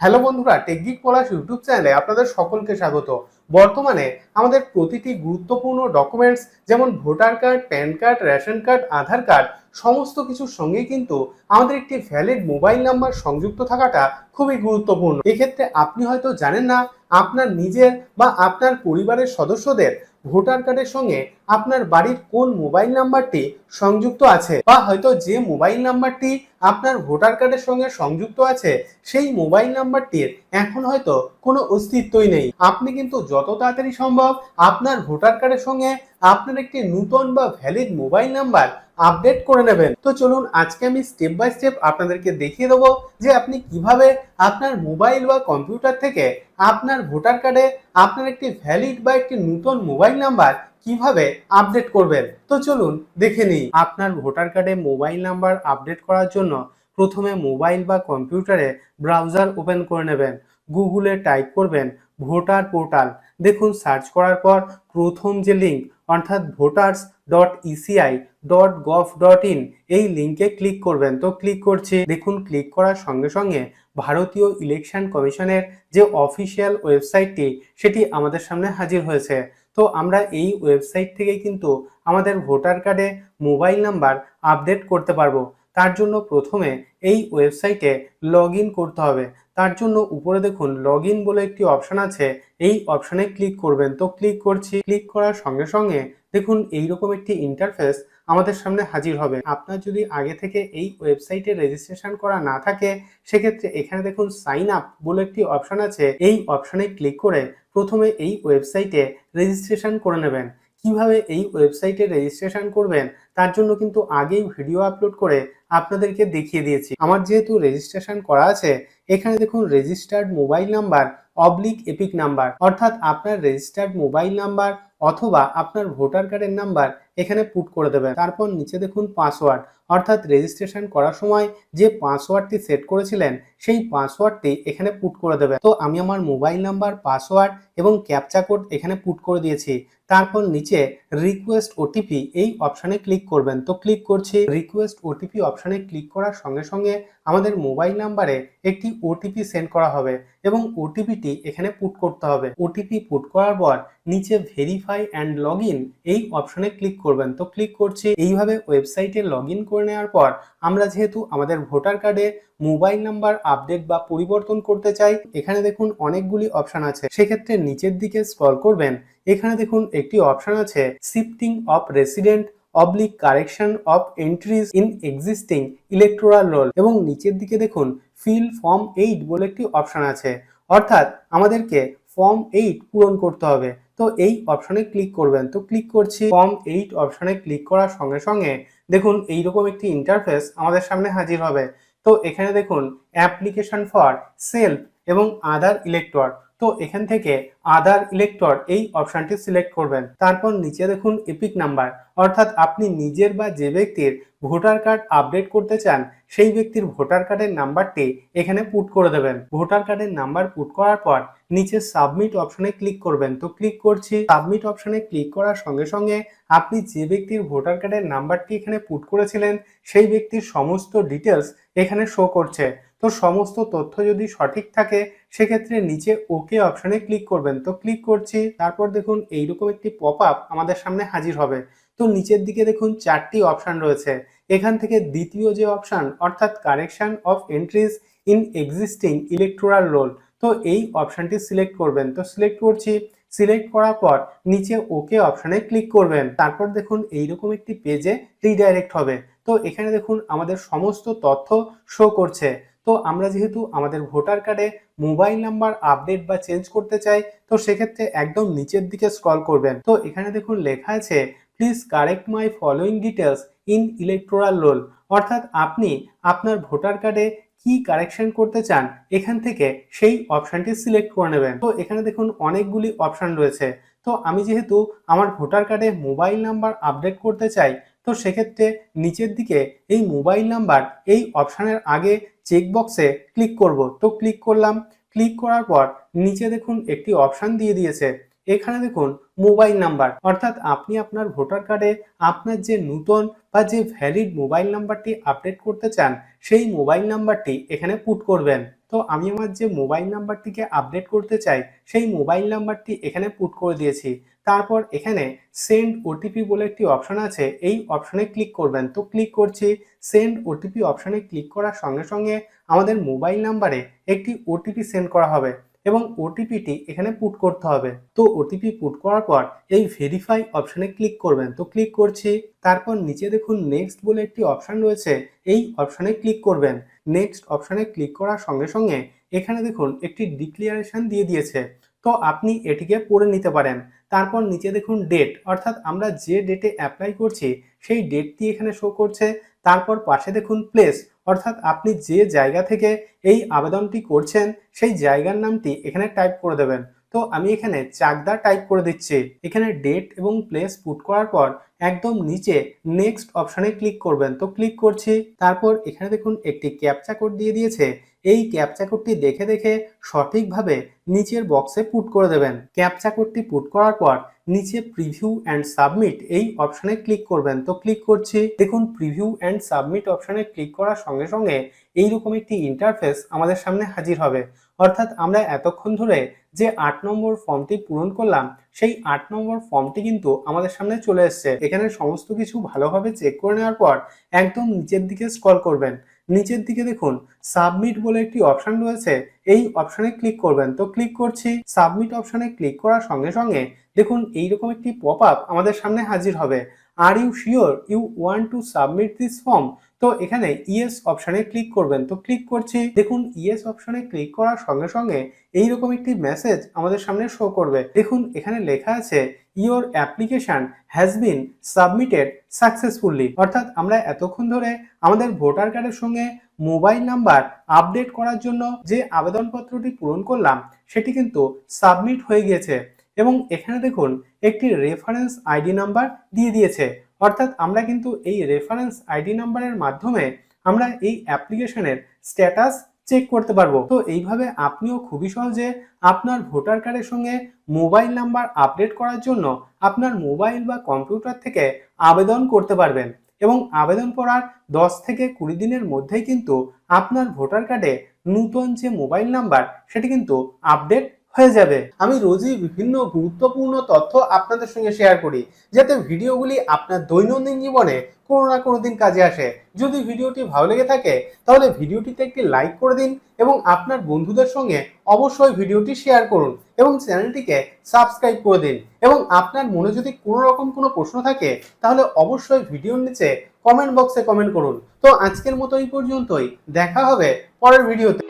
Hello বন্ধুরা টেকগিক পলাশ YouTube চ্যানেলে আপনাদের সকলকে স্বাগত। বর্তমানে আমাদের প্রতিটি গুরুত্বপূর্ণ ডকুমেন্টস যেমন voter card PAN card ration card Aadhaar card সমস্ত কিছুর সঙ্গে কিন্তু আমাদের একটি ভ্যালিড মোবাইল নাম্বার সংযুক্ত থাকাটা খুবই গুরুত্বপূর্ণ। এক্ষেত্রে আপনি হয়তো জানেন না, আপনার নিজের বা আপনার পরিবারের সদস্যদের ভোটার কার্ডের সঙ্গে আপনার বাড়ির কোন মোবাইল নাম্বারটি সংযুক্ত আছে? বা হয়তো যে মোবাইল নাম্বারটি আপনার ভোটার কার্ডের সঙ্গে সংযুক্ত আছে, সেই মোবাইল নাম্বারটির এখন হয়তো কোনো অস্তিত্বই নেই। আপনি কিন্তু যত তাড়াতাড়ি সম্ভব আপনার ভোটার কার্ডের সঙ্গে আপনার একটি নূতন বা ভ্যালিড মোবাইল নাম্বার আপডেট করে নেবেন। তো চলুন, আজকে আমি স্টেপ বাই স্টেপ আপনাদেরকে দেখিয়ে দেবো যে আপনি কীভাবে আপনার মোবাইল বা কম্পিউটার থেকে আপনার ভোটার কার্ডে আপনার একটি ভ্যালিড বা একটি নূতন মোবাইল নাম্বার কীভাবে আপডেট করবেন? তো চলুন দেখে নিই। আপনার ভোটার কার্ডে মোবাইল নাম্বার আপডেট করার জন্য প্রথমে মোবাইল বা কম্পিউটারে ব্রাউজার ওপেন করে নেবেন। গুগলে টাইপ করবেন ভোটার পোর্টাল দেখুন সার্চ করার পর প্রথম যে লিঙ্ক অর্থাৎ voters dot ECI dot gov dot in এই লিঙ্কে ক্লিক করবেন। তো ক্লিক করছি। দেখুন ক্লিক করার সঙ্গে সঙ্গে ভারতীয় ইলেকশন কমিশনের যে অফিসিয়াল ওয়েবসাইটটি সেটি আমাদের সামনে হাজির হয়েছে। তো আমরা এই ওয়েবসাইট থেকে কিন্তু আমাদের ভোটার কার্ডে মোবাইল নাম্বার আপডেট করতে পারব। তার জন্য প্রথমে এই ওয়েবসাইটে লগ করতে হবে। তার জন্য উপরে দেখুন লগ বলে একটি অপশান আছে। এই অপশানে ক্লিক করবেন। তো ক্লিক করছি। ক্লিক করার সঙ্গে সঙ্গে দেখুন এইরকম একটি ইন্টারফেস আমাদের সামনে হাজির হবে। আপনার যদি আগে থেকে এই ওয়েবসাইটে রেজিস্ট্রেশন করা না থাকে, সেক্ষেত্রে এখানে দেখুন সাইন আপ বলে একটি অপশন আছে। এই অপশনে ক্লিক করে প্রথমে এই ওয়েবসাইটে রেজিস্ট্রেশন করে নেবেন। কীভাবে এই ওয়েবসাইটে রেজিস্ট্রেশন করবেন, তার জন্য কিন্তু আগেই ভিডিও আপলোড করে আপনাদেরকে দেখিয়ে দিয়েছি। আমার যেহেতু রেজিস্ট্রেশন করা আছে, এখানে দেখুন registered mobile number oblique EPIC number অর্থাৎ আপনার রেজিস্টার্ড মোবাইল নাম্বার অথবা আপনার ভোটার কার্ডের নাম্বার এখানে পুট করে দেবেন। তারপর নিচে দেখুন পাসওয়ার্ড অর্থাৎ রেজিস্ট্রেশন করার সময় যে পাসওয়ার্ডটি সেট করেছিলেন, সেই পাসওয়ার্ডটি এখানে পুট করে দেবেন। তো আমি আমার মোবাইল নাম্বার পাসওয়ার্ড এবং ক্যাপচা কোড এখানে পুট করে দিয়েছি। তারপর নিচে রিকোয়েস্ট ওটিপি এই অপশানে ক্লিক করবেন। তো ক্লিক করছি রিকোয়েস্ট ওটিপি অপশানে ক্লিক করার সঙ্গে সঙ্গে আমাদের মোবাইল নাম্বারে একটি ওটিপি সেন্ড করা হবে এবং ওটিপিটি এখানে পুট করতে হবে। ওটিপি পুট করার পর নিচে ভেরিফাই অ্যান্ড লগ এই অপশনে ক্লিক করবেন। তো ক্লিক করছি, এইভাবে ওয়েবসাইটে লগ করে নেওয়ার পর আমরা যেহেতু আমাদের ভোটার কার্ডে মোবাইল নাম্বার আপডেট বা পরিবর্তন করতে চাই, এখানে দেখুন অনেকগুলি অপশান আছে। সেক্ষেত্রে নিচের দিকে স্ক্রল করবেন, এখানে দেখুন একটি অপশান আছে shifting of resident oblique correction of entries in existing electoral roll এবং নিচের দিকে দেখুন ফিল ফর্ম এইট বলে একটি অপশান আছে। অর্থাৎ আমাদেরকে ফর্ম এইট পূরণ করতে হবে। তো এই অপশনে ক্লিক করবেন। তো ক্লিক করছি ফর্ম এইট অপশনে ক্লিক করার সঙ্গে সঙ্গে দেখুন এইরকম একটি ইন্টারফেস আমাদের সামনে হাজির হবে। তো এখানে দেখুন অ্যাপ্লিকেশন ফর সেলফ এবং আদার ইলেক্টর তো এখান থেকে আদার ইলেক্টর এই অপশানটি সিলেক্ট করবেন। তারপর নিচে দেখুন এপিক নাম্বার অর্থাৎ আপনি নিজের বা যে ব্যক্তির ভোটার কার্ড আপডেট করতে চান, সেই ব্যক্তির ভোটার কার্ডের নাম্বারটি এখানে পুট করে দেবেন। ভোটার কার্ডের নাম্বার পুট করার পর নিচে সাবমিট অপশনে ক্লিক করবেন। তো ক্লিক করছি সাবমিট অপশনে ক্লিক করার সঙ্গে সঙ্গে আপনি যে ব্যক্তির ভোটার কার্ডের নাম্বারটি এখানে পুট করেছিলেন, সেই ব্যক্তির সমস্ত ডিটেলস এখানে শো করছে। তো সমস্ত তথ্য যদি সঠিক থাকে, সেক্ষেত্রে নিচে ওকে অপশনে ক্লিক করবেন। তো ক্লিক করছি, তারপর দেখুন এইরকম একটি পপ আপ আমাদের সামনে হাজির হবে। তো নিচের দিকে দেখুন চারটি অপশান রয়েছে। এখান থেকে দ্বিতীয় যে অপশান অর্থাৎ correction of entries in existing electoral roll তো এই অপশানটি সিলেক্ট করবেন। তো সিলেক্ট করছি। সিলেক্ট করার পর নিচে ওকে অপশানে ক্লিক করবেন। তারপর দেখুন এইরকম একটি পেজে রিডাইরেক্ট হবে। তো এখানে দেখুন আমাদের সমস্ত তথ্য শো করছে। তো আমরা যেহেতু আমাদের ভোটার কার্ডে মোবাইল নাম্বার আপডেট বা চেঞ্জ করতে চাই, তো সেক্ষেত্রে একদম নিচের দিকে স্ক্রল করবেন। তো এখানে দেখুন লেখা আছে please correct my following details in electoral roll অর্থাৎ আপনি আপনার ভোটার কার্ডে কি কারেকশন করতে চান, এখান থেকে সেই অপশানটি সিলেক্ট করে নেবেন। তো এখানে দেখুন অনেকগুলি অপশান রয়েছে। তো আমি যেহেতু আমার ভোটার কার্ডে মোবাইল নাম্বার আপডেট করতে চাই, তো সেক্ষেত্রে নিচের দিকে এই মোবাইল নাম্বার এই অপশানের আগে চেকবক্সে ক্লিক করব। তো ক্লিক করলাম। ক্লিক করার পর নিচে দেখুন একটি অপশান দিয়ে দিয়েছে। এখানে দেখুন মোবাইল নাম্বার। অর্থাৎ আপনি আপনার ভোটার কার্ডে আপনার যে নূতন বা যে ভ্যালিড মোবাইল নাম্বারটি আপডেট করতে চান, সেই মোবাইল নাম্বারটি এখানে পুট করবেন। তো আমি আমার যে মোবাইল নাম্বারটিকে আপডেট করতে চাই, সেই মোবাইল নাম্বারটি এখানে পুট করে দিয়েছি। তারপর এখানে সেন্ড ওটিপি বলে একটি অপশন আছে, এই অপশনে ক্লিক করবেন। তো ক্লিক করছি সেন্ড ওটিপি অপশনে ক্লিক করার সঙ্গে সঙ্গে আমাদের মোবাইল নাম্বারে একটি ওটিপি সেন্ড করা হবে। এবং ওটিপিটি এখানে পুট করতে হবে। তো ওটিপি পুট করার পর এই ভেরিফাই অপশানে ক্লিক করবেন। তো ক্লিক করছি, তারপর নিচে দেখুন নেক্সট বলে একটি অপশান রয়েছে, এই অপশানে ক্লিক করবেন। নেক্সট অপশানে ক্লিক করার সঙ্গে সঙ্গে এখানে দেখুন একটি ডিক্লিয়ারেশন দিয়ে দিয়েছে। তো আপনি এটিকে পড়ে নিতে পারেন। তারপর নিচে দেখুন ডেট অর্থাৎ আমরা যে ডেটে অ্যাপ্লাই করছি, সেই ডেটটি এখানে শো করছে। তারপর পাশে দেখুন প্লেস অর্থাৎ আপনি যে জায়গা থেকে এই আবেদনটি করছেন, সেই জায়গার নামটি এখানে টাইপ করে দেবেন। তো আমি এখানে চাকদা টাইপ করে দিচ্ছি। এখানে ডেট এবং প্লেস পুট করার পর একদম নিচে নেক্সট অপশানে ক্লিক করবেন। তো ক্লিক করছি, তারপর এখানে দেখুন একটি ক্যাপচা কোড দিয়ে দিয়েছে। এই ক্যাপচা কোডটি দেখে দেখে সঠিকভাবে নিচের বক্সে পুট করে দেবেন। ক্যাপচা কোডটি পুট করার পর নিচে প্রিভিউ অ্যান্ড সাবমিট এই অপশানে ক্লিক করবেন। তো ক্লিক করছি, দেখুন প্রিভিউ অ্যান্ড সাবমিট অপশানে ক্লিক করার সঙ্গে সঙ্গে এইরকম একটি ইন্টারফেস আমাদের সামনে হাজির হবে। অর্থাৎ আমরা এতক্ষণ ধরে যে আট নম্বর ফর্মটি পূরণ করলাম, সেই আট নম্বর ফর্মটি কিন্তু আমাদের সামনে চলে এসছে। এখানে সমস্ত কিছু ভালোভাবে চেক করে নেওয়ার পর একদম নিচের দিকে স্ক্রল করবেন। নিচের দিকে দেখুন সাবমিট বলে একটি অপশন রয়েছে। এই অপশনে ক্লিক করবেন। তো ক্লিক করছি সাবমিট অপশনে ক্লিক করার সঙ্গে সঙ্গে দেখুন এইরকম একটি পপ আপ আমাদের সামনে হাজির হবে। Are you sure you want to submit this form তো এখানে ইয়েস অপশনে ক্লিক করবেন। তো ক্লিক করছি, দেখুন ইয়েস অপশনে ক্লিক করার সঙ্গে সঙ্গে এইরকম একটি মেসেজ আমাদের সামনে শো করবে। দেখুন এখানে লেখা আছে your application has been submitted successfully অর্থাৎ আমরা এতক্ষণ ধরে আমাদের ভোটার কার্ডের সঙ্গে মোবাইল নাম্বার আপডেট করার জন্য যে আবেদনপত্রটি পূরণ করলাম, সেটি কিন্তু সাবমিট হয়ে গিয়েছে। এবং এখানে দেখুন, একটি রেফারেন্স আইডি নাম্বার দিয়ে দিয়েছে। অর্থাৎ আমরা কিন্তু এই রেফারেন্স আইডি নাম্বারের মাধ্যমে আমরা এই অ্যাপ্লিকেশনের স্ট্যাটাস চেক করতে পারব। তো এইভাবে আপনিও খুবই সহজে আপনার ভোটার কার্ডের সঙ্গে মোবাইল নাম্বার আপডেট করার জন্য আপনার মোবাইল বা কম্পিউটার থেকে আবেদন করতে পারবেন এবং আবেদন করার দশ থেকে কুড়ি দিনের মধ্যেই কিন্তু আপনার ভোটার কার্ডে নূতন যে মোবাইল নাম্বার সেটি কিন্তু আপডেট হয়ে যাবে। আমি রোজই বিভিন্ন গুরুত্বপূর্ণ তথ্য আপনাদের সঙ্গে শেয়ার করি, যাতে ভিডিওগুলি আপনার দৈনন্দিন জীবনে কোনো না কোনো দিন কাজে আসে। যদি ভিডিওটি ভালো লেগে থাকে, তাহলে ভিডিওটিতে একটি লাইক করে দিন এবং আপনার বন্ধুদের সঙ্গে অবশ্যই ভিডিওটি শেয়ার করুন এবং চ্যানেলটিকে সাবস্ক্রাইব করে দিন এবং আপনার মনে যদি কোনো রকম কোনো প্রশ্ন থাকে, তাহলে অবশ্যই ভিডিওর নিচে কমেন্ট বক্সে কমেন্ট করুন। তো আজকের মতো এই পর্যন্তই। দেখা হবে পরের ভিডিওতে